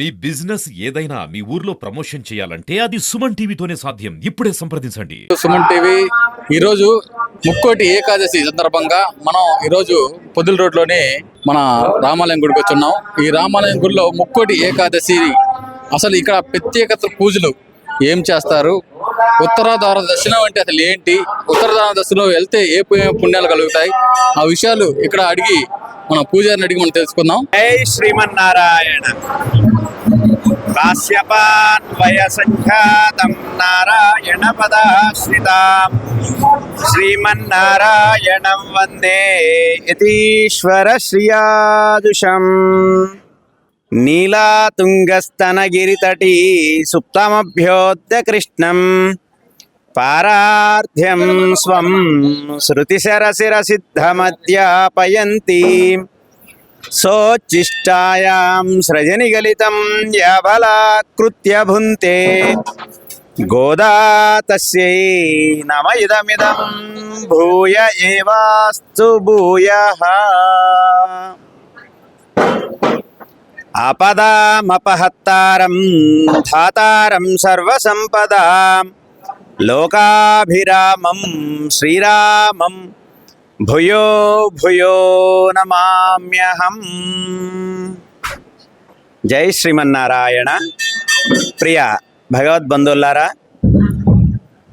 మీ business ఏదైనా మీ ఊర్లో promotion చేయాలంటే అది సుమన్ టీవీతోనే సాధ్యం. ఇప్పుడే సంప్రదించండి. సుమన్ టీవీ ఈరోజు ముక్కోటి ఏకాదశి సందర్భంగా మనం ఈరోజు పొద్దుల రోడ్లోని మన రామాలయం గుడికి వచ్చున్నాం. ఈ రామాలయం గుడిలో ముక్కోటి ఏకాదశి అసలు ఇక్కడ ప్రత్యేకత పూజలు ఏం చేస్తారు? ఉత్తరాధార దర్శనం అంటే అసలు ఏంటి? ఉత్తరాధార దర్శనం వెళ్తే ఏ పుణ్యాలు కలుగుతాయి? ఆ విషయాలు ఇక్కడ అడిగి మన పూజారిని అడిగి మనం తెలుసుకుందాం. జై శ్రీమన్నారాయణ. కాశ్యపాన్వయ సంఖ్యాతం నారాయణ పదాశ్రితాం. శ్రీమన్నారాయణం వందే యతీశ్వర శ్రియాదుషం నీలాతుంగస్తనగిరితటీ సుప్తమభ్యోద్య కృష్ణం పారార్థ్యం స్వం శృతిశరశిరసిద్ధమధ్యాపయంతి. సోచ్చిష్టాయాం సృజనిగలితం యాబలాకృత్య భుంతే గోదా తస్యై నమ ఇదమిదం భూయ ఏవాస్తు భూయ. ఆపదామపహత్తారం ధాతారం సర్వసంపదాం. లోకాభిరామం శ్రీరామం భూయో భూయో నమామ్యహం. జై శ్రీమన్నారాయణ. ప్రియ భగవద్బంధువులారా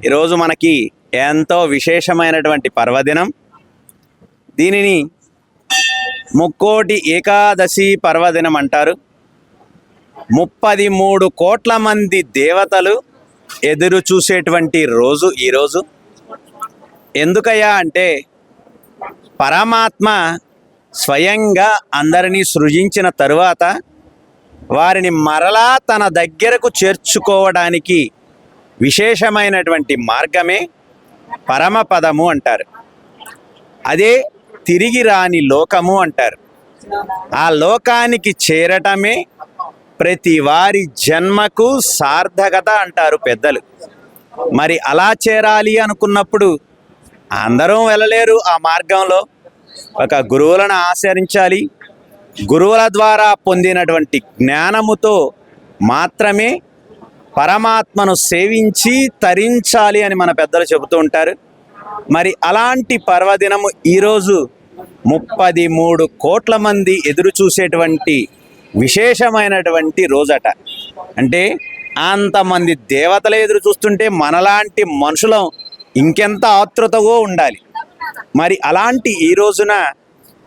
ఈరోజు మనకి ఎంతో విశేషమైనటువంటి పర్వదినం. దీనిని ముక్కోటి ఏకాదశి పర్వదినం అంటారు ముప్పది మూడు కోట్ల మంది దేవతలు ఎదురు చూసేటువంటి రోజు ఈరోజు ఎందుకయ్యా అంటే పరమాత్మ స్వయంగా అందరినీ సృజించిన తరువాత వారిని మరలా తన దగ్గరకు చేర్చుకోవడానికి విశేషమైనటువంటి మార్గమే పరమపదము అంటారు. అదే తిరిగి రాని లోకము అంటారు. ఆ లోకానికి చేరటమే ప్రతి వారి జన్మకు సార్థకత అంటారు పెద్దలు. మరి అలా చేరాలి అనుకున్నప్పుడు అందరం వెళ్ళలేరు ఆ మార్గంలో. ఒక గురువులను ఆచరించాలి. గురువుల ద్వారా పొందినటువంటి జ్ఞానముతో మాత్రమే పరమాత్మను సేవించి తరించాలి అని మన పెద్దలు చెబుతూ ఉంటారు. మరి అలాంటి పర్వదినము ఈరోజు ముప్పది మూడు కోట్ల మంది ఎదురు చూసేటువంటి విశేషమైనటువంటి రోజట. అంటే అంతమంది దేవతలు ఎదురు చూస్తుంటే మనలాంటి మనుషులం ఇంకెంత ఆతృతగో ఉండాలి. మరి అలాంటి ఈ రోజున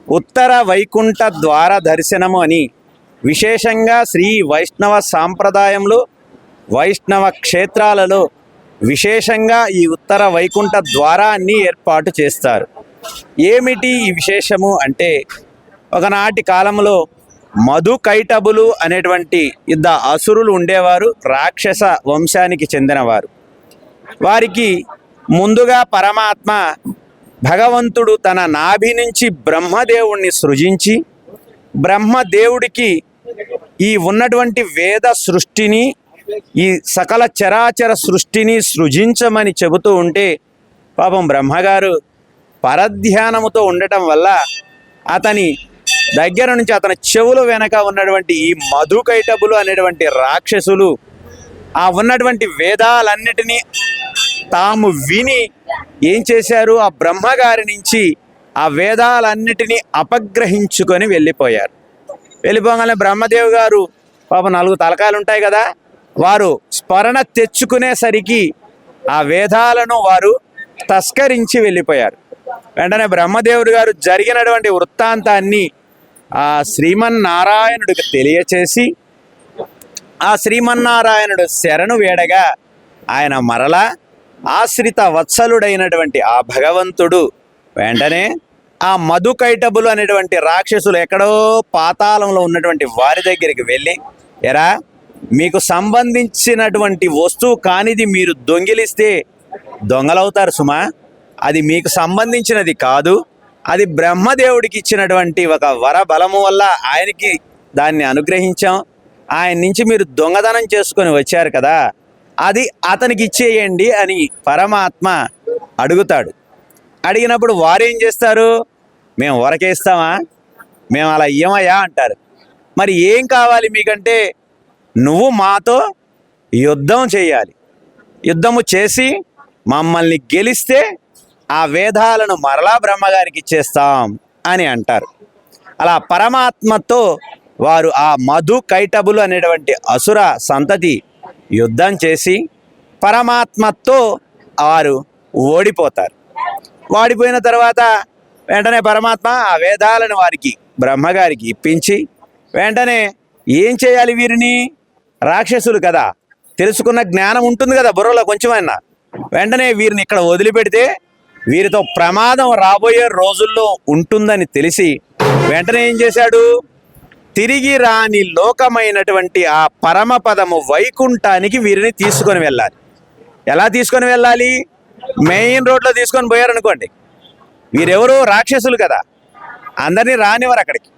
ఉత్తర వైకుంఠ ద్వార దర్శనము అని విశేషంగా శ్రీ వైష్ణవ సాంప్రదాయంలో వైష్ణవ క్షేత్రాలలో విశేషంగా ఈ ఉత్తర వైకుంఠ ద్వారాన్ని ఏర్పాటు చేస్తారు. ఏమిటి ఈ విశేషము అంటే ఒకనాటి కాలంలో మధు కైటబులు అనేటువంటి ఇద్దరు అసురులు ఉండేవారు రాక్షస వంశానికి చెందినవారు. వారికి ముందుగా పరమాత్మ భగవంతుడు తన నాభి నుంచి బ్రహ్మదేవుణ్ణి సృజించి బ్రహ్మదేవుడికి ఈ ఉన్నటువంటి వేద సృష్టిని ఈ సకల చరాచర సృష్టిని సృజించమని చెబుతూ ఉంటే పాపం బ్రహ్మగారు పరధ్యానముతో ఉండటం వల్ల అతని దగ్గర నుంచి అతని చెవుల వెనక ఉన్నటువంటి ఈ మధుకైటబులు అనేటువంటి రాక్షసులు ఆ ఉన్నటువంటి వేదాలన్నిటినీ తాము విని ఏం చేశారు? ఆ బ్రహ్మగారి నుంచి ఆ వేదాలన్నిటినీ అపగ్రహించుకొని వెళ్ళిపోయారు. వెళ్ళిపోగానే బ్రహ్మదేవ్ గారు పాప నాలుగు తలకాయలు ఉంటాయి కదా వారు స్మరణ తెచ్చుకునేసరికి ఆ వేదాలను వారు తస్కరించి వెళ్ళిపోయారు. వెంటనే బ్రహ్మదేవుడు గారు జరిగినటువంటి వృత్తాంతాన్ని ఆ శ్రీమన్నారాయణుడికి తెలియచేసి ఆ శ్రీమన్నారాయణుడు శరణు వేడగా ఆయన మరలా ఆశ్రిత వత్సలుడైనటువంటి ఆ భగవంతుడు వెంటనే ఆ మధుకైటబులు అనేటువంటి రాక్షసులు ఎక్కడో పాతాళంలో ఉన్నటువంటి వారి దగ్గరికి వెళ్ళి ఎరా మీకు సంబంధించినటువంటి వస్తువు కానిది మీరు దొంగిలిస్తే దొంగలవుతారు సుమా. అది మీకు సంబంధించినది కాదు. అది బ్రహ్మదేవుడికి ఇచ్చినటువంటి ఒక వర బలము వల్ల ఆయనకి దాన్ని అనుగ్రహించాం. ఆయన నుంచి మీరు దొంగతనం చేసుకొని వచ్చారు కదా అది అతనికి ఇచ్చేయండి అని పరమాత్మ అడుగుతాడు. అడిగినప్పుడు వారేం చేస్తారు? మేము వరకేస్తామా? మేము అలా ఇయ్యమయ్యా అంటారు. మరి ఏం కావాలి మీకంటే నువ్వు మాతో యుద్ధం చేయాలి. యుద్ధము చేసి మమ్మల్ని గెలిస్తే ఆ వేదాలను మరలా బ్రహ్మగారికి ఇచ్చేస్తాం అని అంటారు. అలా పరమాత్మతో వారు ఆ మధు కైటబులు అనేటువంటి అసుర సంతతి యుద్ధం చేసి పరమాత్మతో వారు ఓడిపోతారు. ఓడిపోయిన తర్వాత వెంటనే పరమాత్మ ఆ వేదాలను వారికి బ్రహ్మగారికి ఇప్పించి వెంటనే ఏం చేయాలి వీరిని? రాక్షసులు కదా. తెలుసుకున్న జ్ఞానం ఉంటుంది కదా బుర్రలో కొంచెమైనా. వెంటనే వీరిని ఇక్కడ వదిలిపెడితే వీరితో ప్రమాదం రాబోయే రోజుల్లో ఉంటుందని తెలిసి వెంటనే ఏం చేశాడు? తిరిగి రాని లోకమైనటువంటి ఆ పరమపదము వైకుంఠానికి వీరిని తీసుకొని వెళ్ళాలి. ఎలా తీసుకొని వెళ్ళాలి? మెయిన్ రోడ్లో తీసుకొని పోయారనుకోండి. వీరెవరు? రాక్షసులు కదా. అందరినీ రానివారు అక్కడికి.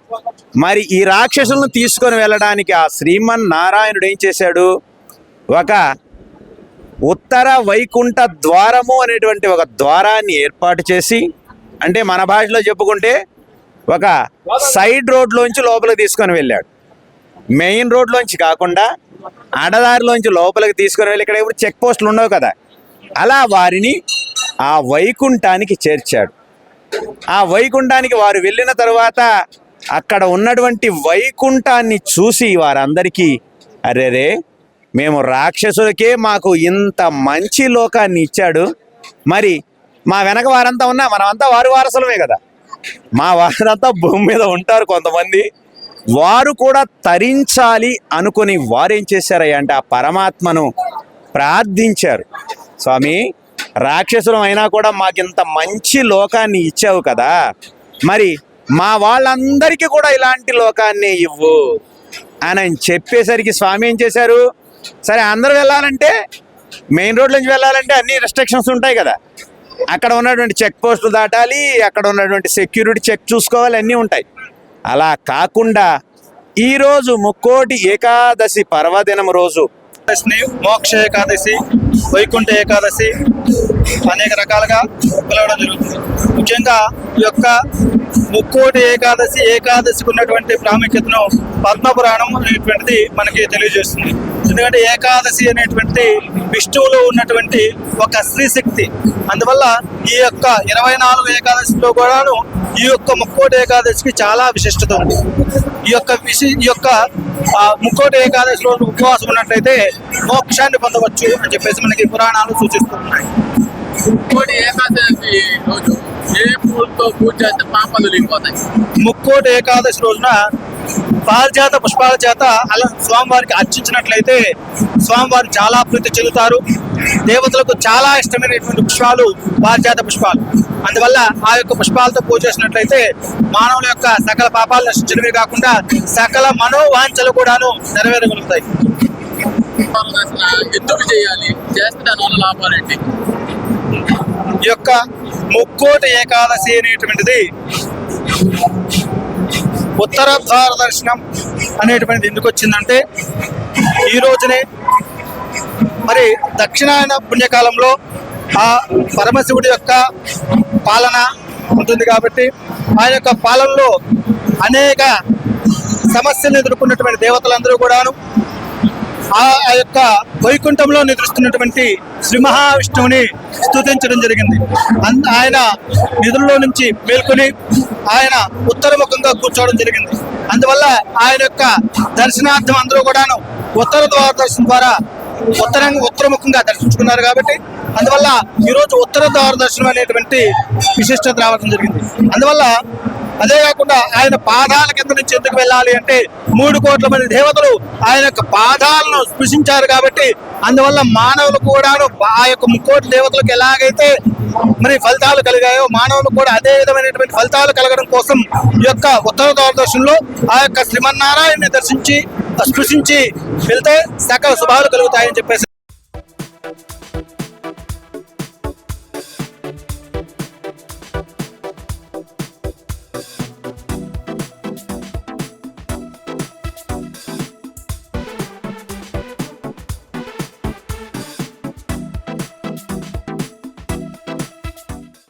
మరి ఈ రాక్షసులను తీసుకొని వెళ్ళడానికి ఆ శ్రీమన్ నారాయణుడు ఏం చేశాడు? ఒక ఉత్తర వైకుంఠ ద్వారము అనేటువంటి ఒక ద్వారాన్ని ఏర్పాటు చేసి అంటే మన భాషలో చెప్పుకుంటే ఒక సైడ్ రోడ్లోంచి లోపలికి తీసుకొని వెళ్ళాడు. మెయిన్ రోడ్లోంచి కాకుండా అడదారిలోంచి లోపలికి తీసుకొని వెళ్ళి ఇక్కడ ఇప్పుడు చెక్ పోస్టులు ఉండవు కదా. అలా వారిని ఆ వైకుంఠానికి చేర్చాడు. ఆ వైకుంఠానికి వారు వెళ్ళిన తరువాత అక్కడ ఉన్నటువంటి వైకుంఠాన్ని చూసి వారందరికీ అరేరే మేము రాక్షసులకే మాకు ఇంత మంచి లోకాన్ని ఇచ్చాడు. మరి మా వెనక వారంతా ఉన్నా మనమంతా వారు వారసులమే కదా. మా వారంతా భూమి మీద ఉంటారు కొంతమంది. వారు కూడా తరించాలి అనుకుని వారేం చేశారయ్యా అంటే ఆ పరమాత్మను ప్రార్థించారు. స్వామి రాక్షసులం అయినా కూడా మాకింత మంచి లోకాన్ని ఇచ్చావు కదా. మరి మా వాళ్ళందరికీ కూడా ఇలాంటి లోకాన్ని ఇవ్వు అని చెప్పేసరికి స్వామి ఏం చేశారు? సరే అందరూ వెళ్ళాలంటే మెయిన్ రోడ్ నుంచి వెళ్ళాలంటే అన్ని రెస్ట్రిక్షన్స్ ఉంటాయి కదా. అక్కడ ఉన్నటువంటి చెక్ పోస్టులు దాటాలి అక్కడ ఉన్నటువంటి సెక్యూరిటీ చెక్ చూసుకోవాలి అన్నీ ఉంటాయి. అలా కాకుండా ఈరోజు ముక్కోటి ఏకాదశి పర్వదినం రోజు ఏకాదశిని మోక్ష ఏకాదశి వైకుంఠ ఏకాదశి అనేక రకాలుగా పిలవడం జరుగుతుంది. ముఖ్యంగా ఈ యొక్క ముక్కోటి ఏకాదశి ఏకాదశికి ఉన్నటువంటి ప్రాముఖ్యతను పద్మపురాణం అనేటువంటిది మనకి తెలియజేస్తుంది. ఎందుకంటే ఏకాదశి అనేటువంటి విష్ణువులో ఉన్నటువంటి ఒక స్త్రీశక్తి అందువల్ల ఈ యొక్క ఇరవై నాలుగు ఏకాదశిలో కూడాను ఈ యొక్క ముక్కోటి ఏకాదశికి చాలా విశిష్టత ఉంది. ఈ యొక్క విశి ఈ యొక్క ముక్కోటి ఏకాదశి రోజు ఉపవాసం ఉన్నట్లయితే మోక్షాన్ని పొందవచ్చు అని చెప్పేసి మనకి పురాణాలు సూచిస్తున్నాయి. ఇంకోటి ఏకాదశి రోజు ఏ పూలతో పూజ చేస్తే పాపలు వెళ్ళిపోతాయి ముక్కోటి ఏకాదశి రోజున పారిజాత పుష్పాల చేత అలా స్వామివారికి అర్చించినట్లయితే స్వామివారు చాలా ప్రీతి చెందుతారు. దేవతలకు చాలా ఇష్టమైనటువంటి పుష్పాలు పారిజాత పుష్పాలు. అందువల్ల ఆ యొక్క పుష్పాలతో పూజ చేసినట్లయితే మానవుల యొక్క సకల పాపాలు నశించడమే కాకుండా సకల మనోవాంఛలు కూడాను నెరవేరగలుగుతాయి. ఎందుకు చేయాలి చేస్తే దానివల్ల ఈ యొక్క ముక్కోటి ఏకాదశి అనేటువంటిది ఉత్తర ద్వార దర్శనం అనేటువంటిది ఎందుకు వచ్చిందంటే ఈ రోజునే మరి దక్షిణాయన పుణ్యకాలంలో ఆ పరమశివుడి యొక్క పాలన ఉంటుంది కాబట్టి ఆయన యొక్క పాలనలో అనేక సమస్యలు ఎదుర్కొన్నటువంటి దేవతలందరూ కూడాను ఆ ఆ యొక్క వైకుంఠంలో నిద్రిస్తున్నటువంటి శ్రీ మహావిష్ణువుని స్థుతించడం జరిగింది. అన్- ఆయన నిధుల్లో నుంచి మేల్కొని ఆయన ఉత్తరముఖంగా కూర్చోవడం జరిగింది. అందువల్ల ఆయన యొక్క దర్శనార్థం అందరూ కూడాను ఉత్తర ద్వార దర్శనం ద్వారా ఉత్తరాన్ని ఉత్తరముఖంగా దర్శించుకున్నారు కాబట్టి అందువల్ల ఈరోజు ఉత్తర ద్వార దర్శనం అనేటువంటి విశిష్టత రావడం జరిగింది. అందువల్ల అదే కాకుండా ఆయన పాదాల కింద నుంచి ఎందుకు వెళ్ళాలి అంటే మూడు కోట్ల మంది దేవతలు ఆయన యొక్క పాదాలను స్పృశించారు కాబట్టి అందువల్ల మానవులు కూడాను ఆ యొక్క ముక్కోటి దేవతలకు ఎలాగైతే మరి ఫలితాలు కలిగాయో మానవులు కూడా అదే విధమైనటువంటి ఫలితాలు కలగడం కోసం ఈ యొక్క ఉత్తర దూరదర్శనంలో ఆ యొక్క శ్రీమన్నారాయణని దర్శించి స్పృశించి వెళ్తే సకల శుభాలు కలుగుతాయని చెప్పేసి